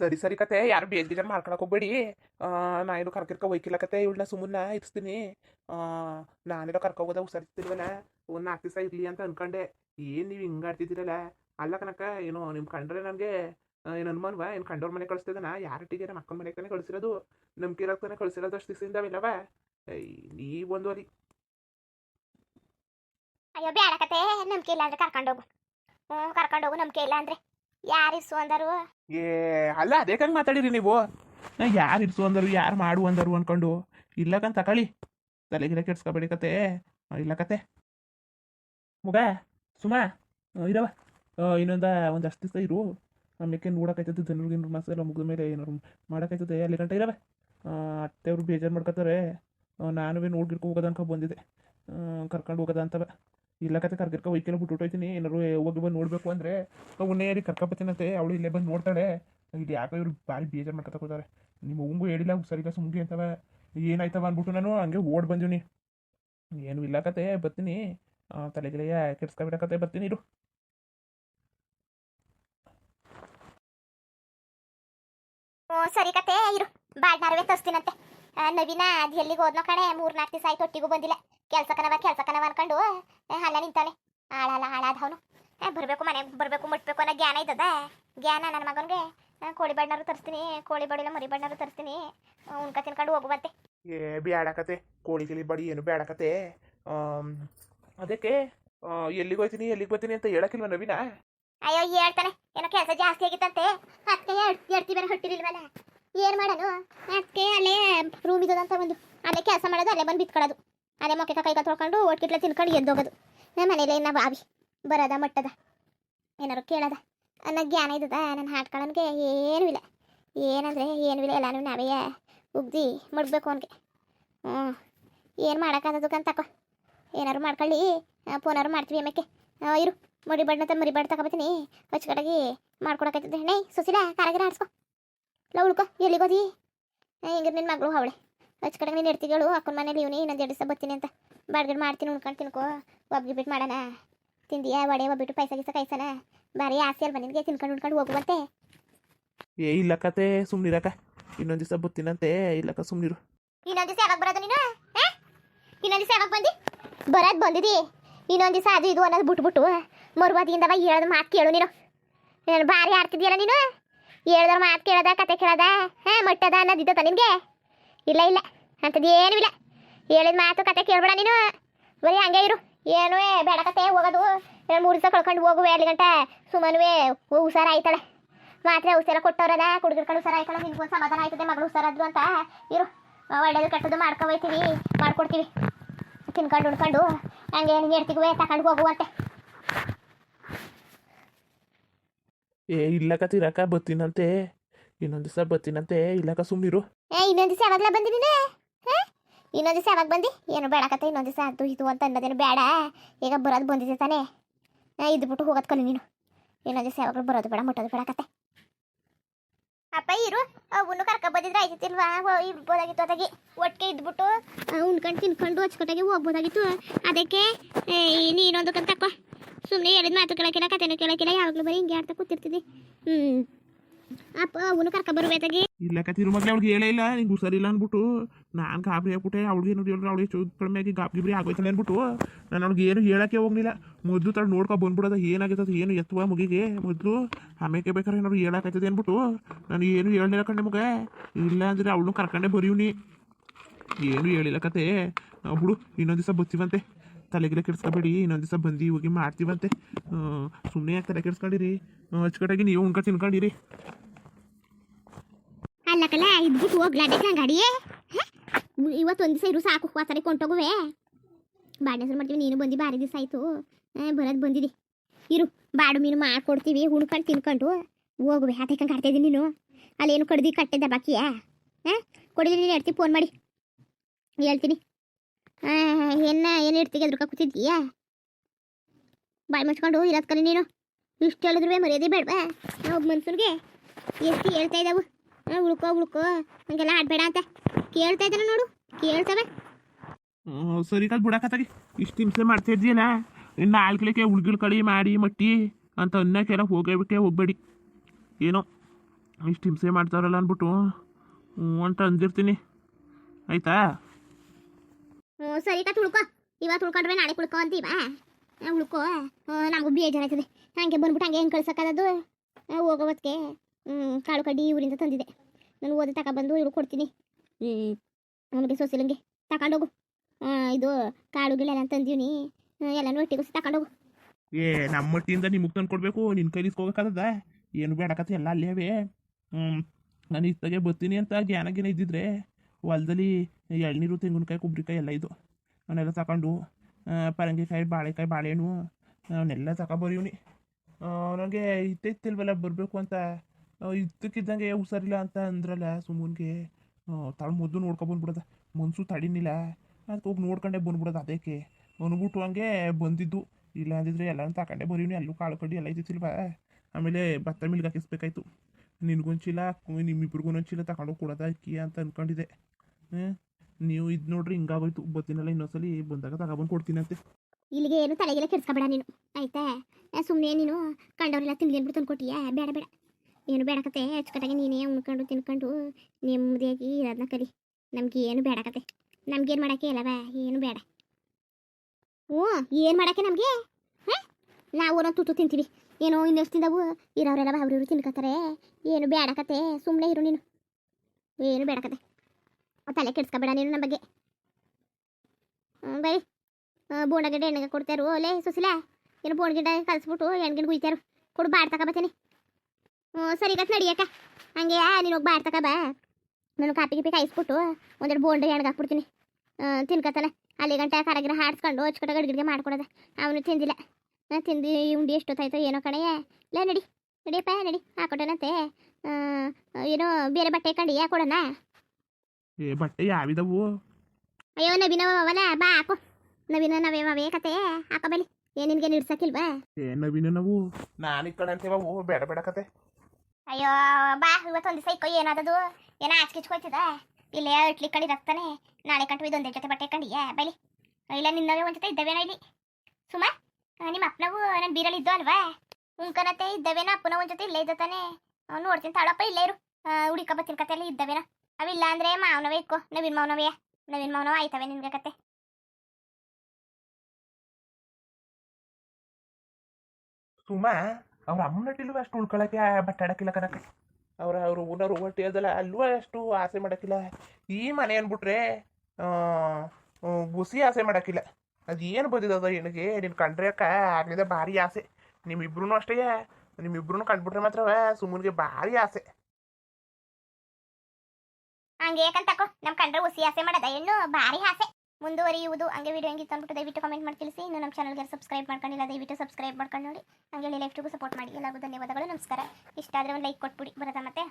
ಸರಿ ಸರಿ ಕತೆ ಯಾರು ಬೇಜ್ ಬೇಜಾರು ಮಾಡ್ಕೊಳಕ್ ಹೋಗ್ಬೇಡಿ. ನಾ ಏನು ಕರ್ಕಿರ್ಕ ಒಯ್ಕಿಲ್ಲ ಕತೆ ಇವಳನ್ನ ಸುಮ್ಮನ ಇರಿಸ್ತೀನಿ. ನಾನೆಲ್ಲ ಕರ್ಕೋಗೋದ ಹುಷಾರಿಸ್ತಿಲ್ವಲ್ಲ ಒಂದು ನಾಲ್ಕು ದಿವಸ ಇರ್ಲಿ ಅಂತ ಅನ್ಕೊಂಡೆ. ಏನ್ ನೀವು ಹಿಂಗೆ ಆಡ್ತಿದ್ದೀರಲ್ಲ? ಅಲ್ಲ ಕನಕ ಏನು ನಿಮ್ಮ ಕಂಡ್ರೆ ನನಗೆ ಏನು ಅನುಮಾನವ? ಏನು ಕಂಡೋರ್ ಮನೆ ಕಳಿಸ್ತಿದ್ದಾನ? ಯಾರಟ್ಟಿಗೆ ನಮ್ಮ ಅಕ್ಕನ ಮನೆಗೆ ಕಳಿಸಿರೋದು? ನಂಬಿಕೆ ಇರೋಕೆ ಕಳಿಸಿರೋದು ಅಷ್ಟು ನೀ ಬೊಂದು ಅಲ್ಲಿ ಅಯ್ಯೋ ಬೇಡ ಕತೆ ನಂಬಿಕೆ ಇಲ್ಲ ಅಂದ್ರೆ ಕರ್ಕೊಂಡೋಗು ಹ್ಞೂ ಕರ್ಕೊಂಡೋಗು ನಂಬಿಕೆ ಇಲ್ಲ ಅಂದ್ರೆ. ಯಾರು ಅಂದರು? ಏ, ಅಲ್ಲ, ಅದೇ ಮಾತಾಡಿರಿ ನೀವು. ಯಾರು ಇರ್ಸು ಅಂದರು, ಯಾರು ಮಾಡು ಅಂದರು ಅನ್ಕೊಂಡು. ಇಲ್ಲಕಂತ ತಕೊಳ್ಳಿ ತಲೆಗಿರ ಕೆಡ್ಸ್ಕೊಬೇಡಿ ಕತೆ. ಇಲ್ಲ ಕತೆ. ಮುಗ, ಸುಮಾ ಇರವ. ಇನ್ನೊಂದ ಒಂದು ಅಷ್ಟು ದಿವಸ ಇರು. ಆಮೇಲೆ ನೋಡೋಕೈತದ ಜನರು ಗಿನ್ರು ಮಸಾಲ ಎಲ್ಲ ಮುಗಿದ ಮೇಲೆ ಏನಾರು ಮಾಡೋಕೈತದೆ ಅಲ್ಲಿ ಗಂಟೆ ಇರವೆ. ಅತ್ತೆಯವರು ಬೇಜಾರು ಮಾಡ್ಕೊತಾರೆ ನಾನು ಬಿ ನೋಡ್ಗಿರ್ಕೊ ಹೋಗೋದ ಅನ್ಕೊ ಬಂದಿದ್ದೆ. ಕರ್ಕೊಂಡು ಹೋಗೋದ ಅಂತವ. ಇಲ್ಲ ಕತೆ ಕರ್ಕರ್ಕ ವೈಕಲ್ ಬಿಟ್ಟು ಹೋಯ್ತೀನಿ. ಏನಾರು ಹೋಗಿ ಬಂದು ನೋಡಬೇಕು ಅಂದರೆ ಉನ್ನೆ ಯಾರಿಗೆ ಕರ್ಕೊಬತ್ತೀನಂತೆ ಅವಳು ಇಲ್ಲೇ ಬಂದು ನೋಡ್ತಾಳೆ. ಇದು ಯಾಕೋ ಇವ್ರು ಭಾರಿ ಬೇಜಾರು ಮಾಡ್ಕೊತ ಹೋದಾರೆ ನಿಮ್ಮ ಅವಂಗೂ ಹೇಳಿಲ್ಲ ಸರಿಗ ಸುಮ್ಗಿ ಅಂತವ ಏನಾಯ್ತವ ಅಂದ್ಬಿಟ್ಟು ನಾನು ಹಂಗೆ ಓಡ್ ಬಂದೀನಿ. ಏನು ಇಲ್ಲ ಕತೆ, ಬರ್ತೀನಿ. ತಲೆಗಿಲೆಯ ಕೆಡ್ಸ್ಕೊಬಿಡಕತೆ ಬರ್ತೀನಿ ಇರು. ಸರಿ ಕತೆ, ಇರು. ಬಾಡ್ನಾರವೇ ತರಿಸ್ತೀನಂತೆ. ನವೀನ ಅದು ಎಲ್ಲಿಗೆ ಹೋದ್ನೋ ಕಣೆ ಮೂರು ನಾಲ್ಕು ದಿವಸ ಆಯ್ತು ಒಟ್ಟಿಗೂ ಬಂದಿಲ್ಲ. ಕೆಲ್ಸಕ್ಕನವ ಕೆಲ್ಸಕ್ಕನವ ಅನ್ಕೊಂಡು ಆ, ಅಲ್ಲ ನಿಂತಾನೆ. ಹಾಳಲ್ಲ ಹಾಳಾದವನು ಬರಬೇಕು ಮನೆಗೆ ಬರಬೇಕು ಮುಟ್ಬೇಕು ಅನ್ನೋ ಜ್ಞಾನ ಇದ್ದದ? ಜ್ಞಾನ ನನ್ನ ಮಗನಿಗೆ? ಕೋಳಿ ಬಣ್ಣರು ತರಿಸ್ತೀನಿ ಕೋಳಿ ಬಡಿಲ್ಲ ಮರಿ ಬಣ್ಣರು ತರಿಸ್ತೀನಿ. ಉಣ್ಕ ತಿನ್ಕೊಂಡು ಹೋಗುವಂತೆ ಏ ಬ್ಯಾಡಕತೆ ಕೋಳಿ ಗಿಳಿ ಬಡಿ ಏನು ಬ್ಯಾಡಕತೆ ಅದಕ್ಕೆ ಎಲ್ಲಿಗೆ ಹೋಯ್ತೀನಿ ಎಲ್ಲಿಗೆ ಬರ್ತೀನಿ ಅಂತ ಹೇಳಕ್ಕಿಲ್ವ ನವೀನ? ಅಯ್ಯೋ ಹೇಳ್ತಾನೆ. ಏನೋ ಕೆಲಸ ಜಾಸ್ತಿ ಆಗಿತ್ತಂತೆ. ಅದಕ್ಕೆ ಎಡ್ತಿ ಬೇರೆ ಹೊಟ್ಟಿರಿಲ್ವಲ್ಲ ಏನ್ ಮಾಡೋನು? ಇದ್ದದಂತ ಒಂದು ಅಲ್ಲೇ ಕೆಲಸ ಮಾಡೋದು, ಅಲ್ಲೇ ಬಂದು ಬಿತ್ಕೊಳ್ಳೋದು. ಅದೇ ಮೊಕ್ಕೆ ಕೈ ಕಾಲು ತೊಳ್ಕೊಂಡು ಒಟ್ಕಿಟ್ಲೆ ತಿನ್ಕೊಂಡು ಎದ್ದೋಗೋದು. ನಮ್ಮ ಮನೇಲಿ ಇನ್ನ ಬಾವಿ, ಬರದ, ಮಟ್ಟದ? ಏನಾರು ಕೇಳದ? ಅನ್ನೋ ಜ್ಞಾನ ಇದ್ದದ, ನನ್ನ ಹಾಡ್ಕೊಳ್ಳೋನ್ಗೆ ಏನೂ ಇಲ್ಲ. ಏನಂದರೆ ಏನೂ ಇಲ್ಲ, ಎಲ್ಲನೂ ನಾವೇ ಉಗ್ದಿ ಮುಡ್ಬೇಕು ಅವನಿಗೆ. ಹ್ಞೂ ಏನು ಮಾಡೋಕ್ಕಾಗದಕ್ಕಂತ ತಕೋ. ಏನಾರು ಮಾಡ್ಕೊಳ್ಳಿ ಫೋನಾರು ಮಾಡ್ತೀವಿ ಆಮೇಲೆ ಇರು ಮರಿ ಬಣ್ಣ ತ ಮರಿ ಬಣ್ಣ ತಗೊಬತ್ತೀನಿ. ಅಚ್ಚುಕಟ್ಟಾಗಿ ಮಾಡ್ಕೊಡಕತ್ತಿದ್ದೆ ನೇ ಸುಶೀಲ, ಕಾರಾಗಿರ ಆಡ್ಸ್ಕೊ. ಇಲ್ಲ ಉಳ್ಕೊ ಎಲ್ಲಿಗೋದಿ ಹಿಂಗೆ ನಿನ್ನ ಮಗಳು ಅವಳೆ ಅಚ್ಚುಕಟ್ಟಾಗಿ ನೀನು ಇರ್ತಿಗಳು ಅಕ್ಕನ ಮನೇಲಿ ಇವನೇ ಇನ್ನೊಂದು ಎರಡು ದಿವಸ ಬರ್ತೀನಿ ಅಂತ. ಬಾಡ್ಗಿಡ್ ಮಾಡ್ತೀನಿ ಉಣ್ಕೊಂಡು ತಿನ್ಕೋ ಒಬ್ಗಿ ಬಿಟ್ಟು ಮಾಡೋಣ. ತಿಂದಿಯಾ ವಡೆ ಒಬ್ಬಿಟ್ಟು ಪೈಸಾ ಗಿಸ ಕೈಸನ ಭಾರಿ ಆಸೆ ಅಲ್ವಾ ನಿನಗೆ ತಿನ್ಕೊಂಡು ಉಣ್ಕೊಂಡು ಹೋಗುವಂತೆ? ಏ ಇಲ್ಲ ಕತೆ ಸುಮ್ಮನಿರಕ ಇನ್ನೊಂದು ದಿವಸ ಬರ್ತೀನಂತೆ ಇಲ್ಲಕ್ಕ ಸುಮ್ನಿರು. ಇನ್ನೊಂದು ದಿವಸ ಯಾವಾಗ ಬರೋದು ನೀನು ಇನ್ನೊಂದು ದಿವಸ ಯಾವಾಗ ಬಂದಿ? ಬರೋದು ಬಂದಿದಿ. ಇನ್ನೊಂದು ದಿವಸ ಅದು ಇದು ಅನ್ನೋದು ಬಿಟ್ಬಿಟ್ಟು ಮರುವಾದಿಯಿಂದವ ಹೇಳೋದು ಮಾತು ಕೇಳು ನೀನು. ನಾನು ಭಾರಿ ಆಡ್ತಿದ್ಯಲ್ಲ ನೀನು? ಹೇಳ್ದವ್ರ ಮಾತು ಕೇಳದ ಕತೆ ಕೇಳದ ಹಾಂ ಮಟ್ಟದ ಅನ್ನೋದಿದ್ದ ನಿನಗೆ? ಇಲ್ಲ ಇಲ್ಲ. ಅಂಥದ್ದು ಏನೂ ಇಲ್ಲ. ಹೇಳಿದ ಮಾತು ಕತೆ ಕೇಳ್ಬೇಡ ನೀನು. ಬರೀ ಹಂಗೆ ಇರು. ಏನೂ ಬೇಡ ಕತೆ, ಹೋಗೋದು. ಎರಡು ಮೂರು ದಿವಸ ಕಳ್ಕೊಂಡು ಹೋಗುವೆ ಎರಡು ಗಂಟೆ. ಸುಮ್ಮನೆ ಹುಷಾರ ಆಯ್ತಾಳೆ. ಮಾತ್ರ ಹುಷಾರ ಕೊಟ್ಟವ್ರದ ಕುಡ್ಗಿರ್ಕೊಂಡು ಹುಷಾರ ಆಯ್ತಾಳೆ ನಿನ್ಗೊಂದು ಸಮಾಧಾನ ಆಯ್ತದೆ, ಮಗಳು ಹುಷಾರಾದ್ರು ಅಂತ. ಇರು, ಒಳ್ಳೇದು ಕೆಟ್ಟದ್ದು ಮಾಡ್ಕೊಬೈತೀವಿ ಮಾಡ್ಕೊಡ್ತೀವಿ. ತಿನ್ಕೊಂಡು ಉಣ್ಕೊಂಡು, ಹಂಗೆ ಏನು ಎಡ್ತಿಗುವೆ ತಕೊಂಡು ಹೋಗುವಂತೆ ಏ, ಇಲ್ಲಕ್ಕ ತಿರಕ ಬತ್ತಿನಂತೆ. ಇನ್ನೊಂದು ದಿವಸ ಬತ್ತಿನಂತೆ. ಇಲ್ಲಕ್ಕ ಸುಮ್ನಿರು. ಏ, ಇನ್ನೊಂದು ದಿವಸ ಯಾವಾಗಲೇ ಬಂದಿ ಇನ್ನೊಂದು ದಿವಸ ಯಾವಾಗ ಬಂದು? ಏನು ಬೇಡಕತ್ತ ಇನ್ನೊಂದು ದಿವಸ ಅದು ಇದು ಅಂತ ಅನ್ನೋದೇನು ಬೇಡ. ಈಗ ಬರೋದು ಬಂದಿದೆ ತಾನೇ. ಹಾಂ ಇದ್ಬಿಟ್ಟು ಹೋಗೋದು ಕಲಿ ನೀನು. ಇನ್ನೊಂದು ದಿವಸ ಯಾವಾಗಲೂ ಬರೋದು ಬೇಡ, ಮುಟ್ಟೋದು ಬೇಡಕತ್ತೆ ಅಪ್ಪ, ಇರು. ಅವನು ಕರ್ಕ ಬಂದಿದ್ರೆ ಆಯ್ತಿಲ್ವಾ ಇರ್ಬೋದಾಗಿತ್ತು ಅದಾಗಿ ಒಟ್ಟಿಗೆ ಇದ್ಬಿಟ್ಟು ಉಣ್ಕೊಂಡು ತಿನ್ಕೊಂಡು ಹಚ್ಕೊಟ್ಟಾಗಿ ಹೋಗ್ಬೋದಾಗಿತ್ತು. ಅದಕ್ಕೆ ನೀನೊಂದು ಕಂತಪ್ಪ ಸುಮ್ಮನೆ ಹೇಳಿದ ಮಾತು ಕೇಳಕ್ಕಿಲ್ಲ, ಕತೆನೂ ಕೇಳಕ್ಕಿಲ್ಲ. ಯಾವಾಗಲೂ ಬರೀ ಹಿಂಗೆ ಆಡ್ತಾ ಕೂತಿರ್ತಿದ್ದೆ ಹ್ಞೂ ಅಪ್ಪ, ಅವನು ಕರ್ಕ ಬರುವೇತಾಗಿ ಇಲ್ಲಕ್ಕ ತಿರುಮಗ್ಲಿ ಅವ್ಳಿಗೆ ಹೇಳೇ ಇಲ್ಲ, ನಿಂಗೆ ಹುಷಾರಿಲ್ಲ ಅಂದ್ಬಿಟ್ಟು. ನಾನು ಗಾಬರಿ ಆಗ್ಬಿಟ್ಟೆ, ಅವಳಿಗೆ ಏನು ಹೇಳಿದ್ರೆ ಅವಳಿಗೆ ಚೌದ್ ಕಡಿಮೆ ಆಗಿ ಗಾಬರಿ ಆಗೋಯ್ತಾನೆ ಅಂದ್ಬಿಟ್ಟು. ನಾನು ಅವ್ಳಿಗೆ ಏನು ಹೇಳಕ್ಕೆ ಹೋಗ್ಲಿಲ್ಲ. ಮೊದಲು ತಡ ನೋಡ್ಕೊ ಬಂದ್ಬಿಡೋದ ಏನಾಗಿರ್ತದೆ ಏನು ಎತ್ತುವ ಮುಗಿಗೆ. ಮೊದಲು ಆಮೇಲೆ ಬೇಕಾದ್ರೆ ಏನಾದ್ರು ಹೇಳಕ್ಕಾಯ್ತದೆ ಅಂದ್ಬಿಟ್ಟು. ನಾನು ಏನು ಹೇಳಲಿಲ್ಲ ಕಣ್ಣೆ ಮಗ. ಇಲ್ಲ ಅಂದರೆ ಅವಳನ್ನು ಕರ್ಕೊಂಡೆ ಬರೀವ್ನಿ ಏನು ಹೇಳಿಲ್ಲ ಕತೆ. ಬಿಡು, ಇನ್ನೊಂದು ದಿವಸ ಬರ್ತೀವಂತೆ. ತಲೆಗಿಲೆ ಕೆಡ್ಸ್ಕೊಬೇಡಿ, ಇನ್ನೊಂದು ದಿವಸ ಬಂದು ಹೋಗಿ ಮಾಡ್ತೀವಂತೆ. ಸುಮ್ಮನೆ ಯಾಕೆ ತಲೆ ಕೆಡ್ಸ್ಕೊಂಡಿರಿ? ಅಚ್ಚುಕಟ್ಟಾಗಿ ನೀವು ಉಣ್ಕ ತಿನ್ಕೊಂಡಿರಿ. ಅಲ್ಲ ಅಲ್ಲಕಲ್ಲ ಇದ್ಬಿಟ್ಟು ಹೋಗ್ಲಾಡೆ ಗಾಡಿಯೇ ಇವತ್ತು ಒಂದು ದಿವಸ ಇರು ಸಾಕು, ವಾಸನೆ ಕೊಂಟೋಗುವೆ. ಬಾಡಿನ ಹೆಸರು ಮಾಡ್ತೀವಿ, ನೀನು ಬಂದು ಭಾರಿ ದಿವಸ ಆಯಿತು. ಬರೋದು ಬಂದಿದಿ. ಇರು, ಬಾಡು ಮೀನು ಮಾಡ್ಕೊಡ್ತೀವಿ, ಉಣ್ಕೊಂಡು ತಿನ್ಕೊಂಡು ಹೋಗುವೆ. ಅದಕ್ಕೆ ಇದ್ದೀನಿ ನೀನು? ಅಲ್ಲೇನು ಕಡ್ದು ಕಟ್ಟಿದ್ದ ಬಾಕಿಯಾ ಹಾಂ? ಕೊಡಿದ್ರೆ ನೀನು ಹೇಳ್ತೀನಿ ಫೋನ್ ಮಾಡಿ. ಹೇಳ್ತೀನಿ. ಏನ, ಏನು ಇಡ್ತೀಗೆ ಅದ್ರ ಕೂತಿದ್ದೀಯಾ ಬಾಯಿ ಮುಚ್ಕೊಂಡು ಇರೋದು ಕಲಿ ನೀನು. ಇಷ್ಟು ಹೇಳಿದ್ರು ಮರ್ಯಾದೆ ಬೇಡವಾ? ಒಬ್ಬ ಮನ್ಸನ್ಗೆ ಎಷ್ಟು ಹೇಳ್ತಾ ಇದ್ದಾವು? ಉಳ್ಕೋ ಉಳ್ಕೋ ಹಂಗೆಲ್ಲ ಆಡ್ಬೇಡ ಅಂತ. ಕೇಳ್ತಾ ಇದ್ದಾನೆ ನೋಡು. ಕೇಳ್ತವೆ. ಸರಿ ಕಾಲ್ ಬಿಡಕತ್ತಾಗಿ. ಇಷ್ಟು ಹಿಂಸೆ ಮಾಡ್ತಾ ಇದ್ದೀಯಲ್ಲ? ಇನ್ನು ನಾಲ್ಕಲಿಕ್ಕೆ ಉಳ್ಗಿಳ್ ಕಡಿ ಮಾಡಿ, ಮಟ್ಟಿ ಅಂತ ಅನ್ನಕ್ಕೆಲ್ಲ ಹೋಗಬೇಕೆ ಹೋಗ್ಬೇಡಿ. ಏನೋ ಇಷ್ಟು ಹಿಂಸೆ ಮಾಡ್ತಾರಲ್ಲ ಅಂದ್ಬಿಟ್ಟು. ಹ್ಞೂ ಅಂತ ಅಂದಿರ್ತೀನಿ. ಆಯ್ತಾ? ಸರಿ ಕತ್ ಉಳ್ಕೊ ಇವತ್ತು ಉಳ್ಕೊಂಡ್ರೆ ನಾಳೆ ಕುಳ್ಕೊ ಅಂತೀವ? ಉಳ್ಕೋ ಉಳ್ಕೊ ನಮಗೂ ಬೇಜಾರಾಯ್ತದೆ ಹಂಗೆ ಬಂದ್ಬಿಟ್ಟು ಹಂಗೆ ಹೆಂಗೆ ಕಳ್ಸಕ್ಕದದು ಹೋಗೋ ಹ್ಞೂ, ಕಾಳು ಕಡ್ಡಿ ಊರಿಂದ ತಂದಿದೆ. ನಾನು ಓದಿ ತಗೊಬಂದು ಇವ್ರು ಕೊಡ್ತೀನಿ. ಅವನಿಗೆ ಸೊಸಿಲಂಗೆ ತಗೊಂಡೋಗು ಇದು ಕಾಳು ಗಿಳೆಲ್ಲ ತಂದೀನಿ. ಎಲ್ಲನೂ ಒಟ್ಟಿಗೆ ತಗೊಂಡೋಗು ಏ, ನಮ್ಮ ಮಟ್ಟಿಯಿಂದ ನಿಮಗೆ ತಂದು ಕೊಡಬೇಕು? ನಿನ್ನ ಕೈಲಿ ಇಸ್ಕೋಬೇಕಾದ ಏನು ಬೇಡಕತ್ತೆ ಎಲ್ಲ ಅಲ್ಲೇವೆ ನಾನು ಇತ್ತಾಗೆ ಬರ್ತೀನಿ ಅಂತ ಜ್ಞಾನ ಗಿನ ಇದ್ದಿದ್ರೆ. ಹೊಲದಲ್ಲಿ ಎಳ್ನೀರು ತೆಂಗಿನಕಾಯಿ ಕೊಬ್ಬರಿಕಾಯಿ ಎಲ್ಲ ಇದು. ಅವನ್ನೆಲ್ಲ ತಗೊಂಡು ಪರಂಗಿಕಾಯಿ ಬಾಳೆಕಾಯಿ ಬಾಳೆಹಣ್ಣು ಅವನ್ನೆಲ್ಲ ತಗೊಬರೀವ್ನಿ ನನಗೆ ಇತ್ತಿಲ್ವಲ್ಲ ಬರಬೇಕು ಅಂತ. ಇದ್ದಕ್ಕಿದ್ದಂಗೆ ಹುಷಾರಿಲ್ಲ ಅಂತ ಅಂದ್ರಲ್ಲ ಸುಮ್ಮನಿಗೆ ತಳ ಮೊದಲು ನೋಡ್ಕೊಬಂದ್ಬಿಡೋದ ಮನ್ಸು ತಡಿನಿಲ್ಲ. ಅದಕ್ಕೆ ಹೋಗಿ ನೋಡ್ಕೊಂಡೆ ಬಂದ್ಬಿಡೋದು ಅದಕ್ಕೆ ಅಂದ್ಬಿಟ್ಟು ಹಂಗೆ ಬಂದಿದ್ದು. ಇಲ್ಲ ಅಂದಿದ್ರೆ ಎಲ್ಲನೂ ತಗೊಂಡೆ ಬರೀವ್ನಿ. ಅಲ್ಲೂ ಕಾಳು ಕಡ್ಡಿ ಎಲ್ಲ ಇದ್ದಿಲ್ವ ಆಮೇಲೆ ಭತ್ತ ಮಿಲ್ಗೆ ಹಾಕಿಸ್ಬೇಕಾಯ್ತು. ನಿನಗೊಂದು ಚೀಲ ನಿಮ್ಮಿಬ್ರಿಗೂ ಒಂದು ಚೀಲ ತಗೊಂಡೋಗಿ ಕೊಡೋದ ಅಂತ ಅಂದ್ಕೊಂಡಿದ್ದೆ? ನೀವು ಇದ್ ನೋಡ್ರಿ, ಹಿಂಗಾಗೋಯ್ತು. ಬತ್ತೀನಲ್ಲ ಇನ್ನೊಂದ್ಸಲಿ ಬಂದಾಗ ತಗೊಬಂದು ಕೊಡ್ತೀನಂತೆ ಇಲ್ಲಿಗೆ ಏನು ತಲೆಗೆಲ್ಲ ಕೆಡ್ಸ್ಕೊಬೇಡ ನೀನು. ಆಯ್ತಾ? ಸುಮ್ಮನೆ ನೀನು ಕಂಡವ್ರೆಲ್ಲ ತಿನ್ಲಿ ಅಂದ್ಬಿಟ್ಟು ತಂದ್ಕೊಟ್ಟಿಯಾ? ಬೇಡ ಬೇಡ ಏನು ಬೇಡಕತೆ ಅಚ್ಚುಕಟ್ಟಾಗಿ ನೀನೇ ಉಣ್ಕೊಂಡು, ತಿನ್ಕೊಂಡು ನೆಮ್ಮದಿಯಾಗಿ ಇರೋದನ್ನ ಕಲಿ. ನಮ್ಗೆ ಏನು ಬೇಡಕತೆ ನಮ್ಗೇನು ಮಾಡೋಕ್ಕೆ ಇಲ್ಲವ? ಏನು ಬೇಡ ಹ್ಞೂ, ಏನು ಮಾಡೋಕ್ಕೆ ನಮಗೆ? ಹಾಂ? ನಾವು ಒಂದೊಂದು ತುತ್ತು ತಿಂತೀವಿ. ಏನೋ ಇನ್ನೆಷ್ಟು ತಿಂದವು? ಇರೋರೆಲ್ಲ ಅವ್ರಿವ್ರು ತಿನ್ಕೋತಾರೆ. ಏನು ಬೇಡಕತೆ ಸುಮ್ಮನೆ ಇರು ನೀನು. ಏನು ಬೇಡಕತೆ ತಲೆ ಕೆಡ್ಸ್ಕೊಬೇಡ ನೀನು ನಮ್ಮ ಬಗ್ಗೆ. ಬರೀ ಬೈ. ಬೋಂಡಗಡ್ಡೆ ಎಣ್ಣೆಗೆ ಕೊಡ್ತಾರು. ಲೇ ಸುಸಿಲ ಏನು ಬೋಣಗಿಡ್ಡ ಕಲಿಸ್ಬಿಟ್ಟು ಹೆಣ್ಗಿನ ಗುಯ್ತಾರು ಕೊಡು ಬಾಡ್ ತಗೊಬತ್ತೀನಿ ಹ್ಞೂ ಸರಿ ಗತ್ ನಡಿಯಕ್ಕ ಹಂಗೆ ನೀನು ಹೋಗಿ ಬಾಡ್ ತಗೊಬ ನಾನು ಕಾಪಿ ಗಿಪಿ ಕಾಯಿಸ್ಬಿಟ್ಟು ಒಂದೆರಡು ಬೋಂಡ ಹೆಣ್ಗೆ ಹಾಕ್ಬಿಡ್ತೀನಿ. ತಿನ್ಕತ್ತಲ್ಲ ಅಲ್ಲಿ ಗಂಟೆ ಕರಗಿರ ಹಾಡ್ಸ್ಕೊಂಡು ಹಚ್ಕಟ ಗಡ್ಗಿಡ್ಗೆ ಮಾಡ್ಕೊಡೋದ. ಅವನು ತಿಂದಿಲ್ಲ. ನಾನು ತಿಂದು ಉಂಡಿ ಎಷ್ಟೊತ್ತಾಯ್ತೋ ಏನೋ ಕಡೆಯೇ ಲೇ, ನಡಿ. ನಡಿಯಪ್ಪ, ನಡಿ. ಹಾಕೊಟ್ಟೆನಂತೆ. ಏನೋ ಬೇರೆ ಬಟ್ಟೆ ಕಂಡಿಯಾ ಕೊಡೋಣ? ಏ ಬಟ್ಟೆ ಯಾವಿದವು? ಅಯ್ಯೋ ನವೀನ ಅವಲ್ಲ. ಬಾ ಹಾಕು. ನವೀನ ನವೇ ಅವೇ ಕತೆ. ಹಾಕೋ ಬಲಿ ಏನ್ ನಿನ್ಗೆ ನಿಡ್ಸಕ್ಕಿಲ್ವಾ? ಏ ನವೀನ ನಾವು ನಾನು ಈ ಕಡೆ ಅಂತೀವವು ಬೇಡ ಬೇಡ ಕತೆ. ಅಯ್ಯೋ ಬಾ. ಇವತ್ತೊಂದು ಇಕ್ಕೋ. ಏನಾದದು? ಏನೋ ಆಚ್ಕಿಚ್ಕೊಯ್ತದ ಇಲ್ಲೇ ಇಟ್ಲಿ ಕಡಿ ರಕ್ತಾನೆ. ನಾಳೆ ಕಂಟು ಇದೊಂದೇ ಜೊತೆ ಬಟ್ಟೆ ಕಂಡಿಯ. ಬೈಲಿ ಇಲ್ಲ ನಿನ್ನವೇ ಒಂದ್ ಜೊತೆ ಇದ್ದವೇನೋ ಇಲ್ಲಿ? ಸುಮ ನಿಮ್ಮ ಅಪ್ಪನವು ನನ್ನ ಬೀರಲ್ಲಿ ಇದ್ದೋ ಅಲ್ವಾ? ಉಂಕನತೆ ಇದ್ದವೇನ ಅಪ್ಪನ ಒಂದ್ ಜೊತೆ ಇಲ್ಲೇ ಇದ್ದಾನೆ ನೋಡ್ತೀನಿ ತಾಳಪ್ಪ ಇಲ್ಲೇ ಇರು. ಹುಡುಕ ಬತ್ತಿನ ಕತೆ ಎಲ್ಲ ಇದ್ದವೇನ. ಅವಿಲ್ಲ ಅಂದ್ರೆ ಮಾವನವೇ ಇಕ್ಕೋ ನವೀನ್ ಮಾವನವೇ ನವೀನ್ ಮಾವನವ ಆಯ್ತವೆ ನಿನ್ಗೆ ಕತೆ. ಸುಮಾ, ಅವ್ರ ಅಮ್ಮನಟ್ಟಿಲ್ವ ಅಷ್ಟು ಉಳ್ಕೊಳಕ್ಕೆ ಬಟ್ಟಾಡಕ್ಕಿಲ್ಲ ಕನಕ ಅವ್ರ ಅವ್ರ ಊನವ್ರು ಹೊಟ್ಟಿ ಅದಲ್ಲ ಅಲ್ಲೂ ಅಷ್ಟು ಆಸೆ ಮಾಡಕ್ಕಿಲ್ಲ? ಈ ಮನೆ ಅನ್ಬಿಟ್ರೆ ಗುಸಿ ಆಸೆ ಮಾಡಕ್ಕಿಲ್ಲ. ಅದು ಏನು ಬಂದಿದ್ದದ ನಿನಗೆ ನಿನ್ ಕಂಡ್ರೆ ಅಕ್ಕ, ಆಗ್ಲಿದ ಭಾರಿ ಆಸೆ. ನಿಮ್ಮಿಬ್ರು ಅಷ್ಟೇ. ನಿಮ್ಮಿಬ್ರು ಕಂಡ್ಬಿಟ್ರೆ ಮಾತ್ರ ಸುಮ್ಮನಿಗೆ ಭಾರಿ ಆಸೆ. ಹಂಗೆ ಯಾಕಂತಕೋ ನಮ್ ಕಂಡ್ರೆ ಹುಸಿ ಆಸೆ ಮಾಡದ. ಹೆಣ್ಣು ಭಾರಿ ಆಸೆ. ಮುಂದುವರಿಯುವುದು. ಹಂಗೆ ವಿಡಿಯೋ ಹೆಂಗಿತ್ತು ಅಂದ್ಬಿಟ್ಟು ದಯವಿಟ್ಟು ಕಮೆಂಟ್ ಮಾಡಿ ತಿಳಿಸಿ. ಇನ್ನು ನಮ್ಮ ಚಾನಲ್ಗೆ ಸಬ್ಸ್ಕ್ರೈಬ್ ಮಾಡ್ಕೊಂಡಿಲ್ಲ, ದಯವಿಟ್ಟು ಸಬ್ಸ್ಕ್ರೈಬ್ ಮಾಡ್ಕೊಂಡು ನೋಡಿ. ಹಂಗೆ ಲೈಫ್ಟಿಗೂ ಸಪೋರ್ಟ್ ಮಾಡಿ. ಎಲ್ಲರಿಗೂ ಧನ್ಯವಾದಗಳು. ನಮಸ್ಕಾರ. ಇಷ್ಟ ಆದರೆ ಒಂದು ಲೈಕ್ ಕೊಟ್ಬಿಡಿ. ಬರೋದ ಮತ್ತೆ?